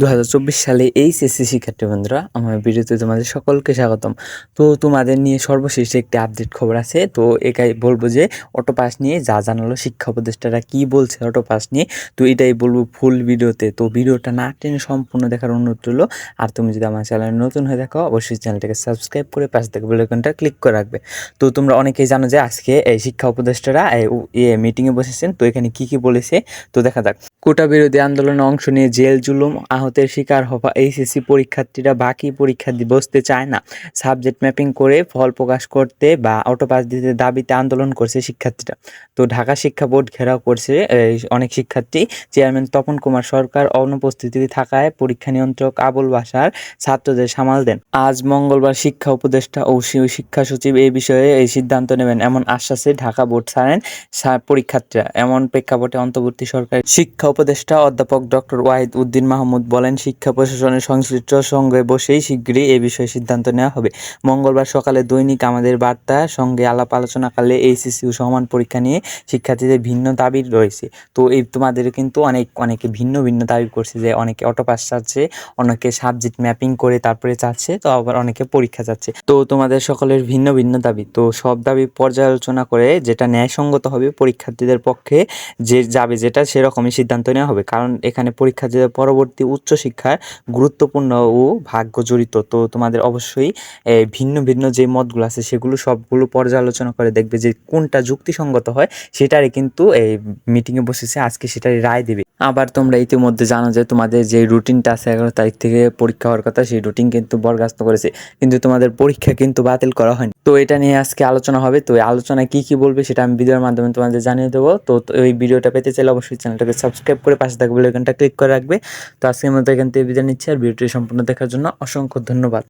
দু হাজার চব্বিশ সালে এইচএসসি শিক্ষার্থী বন্ধুরা, আমার ভিডিওতে তোমাদের সকলকে স্বাগতম। তো তোমাদের নিয়ে সর্বশেষ একটি আপডেট খবর আছে। তো এটাই বলব যে অটো পাস নিয়ে যা জানালো শিক্ষা উপদেষ্টারা কী বলছে অটো পাস নিয়ে, তো এটাই বলব ফুল ভিডিওতে। তো ভিডিওটা না টেনে সম্পূর্ণ দেখার অনুরোধ রইল। আর তুমি যদি আমার চ্যানেলে নতুন হয়ে দেখো অবশ্যই চ্যানেলটাকে সাবস্ক্রাইব করে পাশে থেকে বেলাইকনটা ক্লিক করে রাখবে। তো তোমরা অনেকেই জানো যে, আজকে এই শিক্ষা উপদেষ্টারা এই মিটিংয়ে বসেছেন। তো এখানে কি কি বলেছে? তো দেখা যাক। কোটা বিরোধী আন্দোলনে অংশ নিয়ে জেল জুলুম আহতের শিকার হওয়া এইচএসসি পরীক্ষার্থীরা বাকি পরীক্ষা বসতে চায় না। সাবজেক্ট ম্যাপিং করে ফল প্রকাশ করতে বা অটো পাস দিতে দাবিতে আন্দোলন করছে শিক্ষার্থীরা। তো ঢাকা শিক্ষা বোর্ড ঘেরাও করছে অনেক শিক্ষার্থী। চেয়ারম্যান তপন কুমার সরকার অনুপস্থিতি থাকায় পরীক্ষা নিয়ন্ত্রক আবুল বাসার ছাত্রদের সামাল দেন। আজ মঙ্গলবার শিক্ষা উপদেষ্টা ও শিক্ষা সচিব এই বিষয়ে এই সিদ্ধান্ত নেবেন এমন আশ্বাসে ঢাকা বোর্ড ছাড়েন পরীক্ষার্থীরা। এমন প্রেক্ষাপটে অন্তর্বর্তী সরকার শিক্ষা উপদেষ্টা অধ্যাপক ডক্টর ওয়াহিদ উদ্দিন মাহমুদ বলেন, শিক্ষা প্রশাসনের সংশ্লিষ্ট সঙ্গে বসেই শীঘ্রই এ বিষয়ে সিদ্ধান্ত নেওয়া হবে। মঙ্গলবার সকালে দৈনিক আমাদের বার্তা সঙ্গে আলাপ আলোচনাকালে এইচএসসি ও সমান পরীক্ষা নিয়ে শিক্ষার্থীদের ভিন্ন দাবি রয়েছে। তো এই তোমাদের কিন্তু অনেক, অনেকে ভিন্ন ভিন্ন দাবি করছে যে অনেকে অটো পাস চাচ্ছে, অনেকে সাবজেক্ট ম্যাপিং করে তারপরে চাচ্ছে, তো আবার অনেকে পরীক্ষা চাচ্ছে। তো তোমাদের সকলের ভিন্ন ভিন্ন দাবি। তো সব দাবি পর্যালোচনা করে যেটা ন্যায়সঙ্গত হবে পরীক্ষার্থীদের পক্ষে যে যাবে যেটা সেরকমই সিদ্ধান্ত নেওয়া হবে। কারণ এখানে পরীক্ষার্থীদের পরবর্তী উচ্চশিক্ষার গুরুত্বপূর্ণ ও ভাগ্য জড়িত তো তোমাদের অবশ্যই ভিন্ন ভিন্ন যে মতগুলো আছে সেগুলো সবগুলো পর্যালোচনা করে দেখবে যে কোনটা যুক্তিসঙ্গত হয়, সেটারই কিন্তু এই মিটিংয়ে বসেছে, আজকে সেটারই রায় দেবে। আবার তোমরা ইতিমধ্যে জানো যে তোমাদের যে রুটিনটা আছে এগারো তারিখ থেকে পরীক্ষা হওয়ার কথা, সেই রুটিন কিন্তু বরখাস্ত করেছে, কিন্তু তোমাদের পরীক্ষা কিন্তু বাতিল করা হয়নি। তো এটা নিয়ে আজকে আলোচনা হবে, তো আলোচনায় কি কি বলবে সেটা আমি ভিডিওর মাধ্যমে তোমাদের জানিয়ে দেবো। তো ওই ভিডিওটা পেতে চাইলে অবশ্যই চ্যানেলটাকে সাবস্ক্রাইব করে পাশে থাকবে বেলাইকনটা ক্লিক করে রাখবে। তো আজকের মতো এখান থেকে বিদায় নিচ্ছি আর ভিডিওটি সম্পূর্ণ দেখার জন্য অসংখ্য ধন্যবাদ।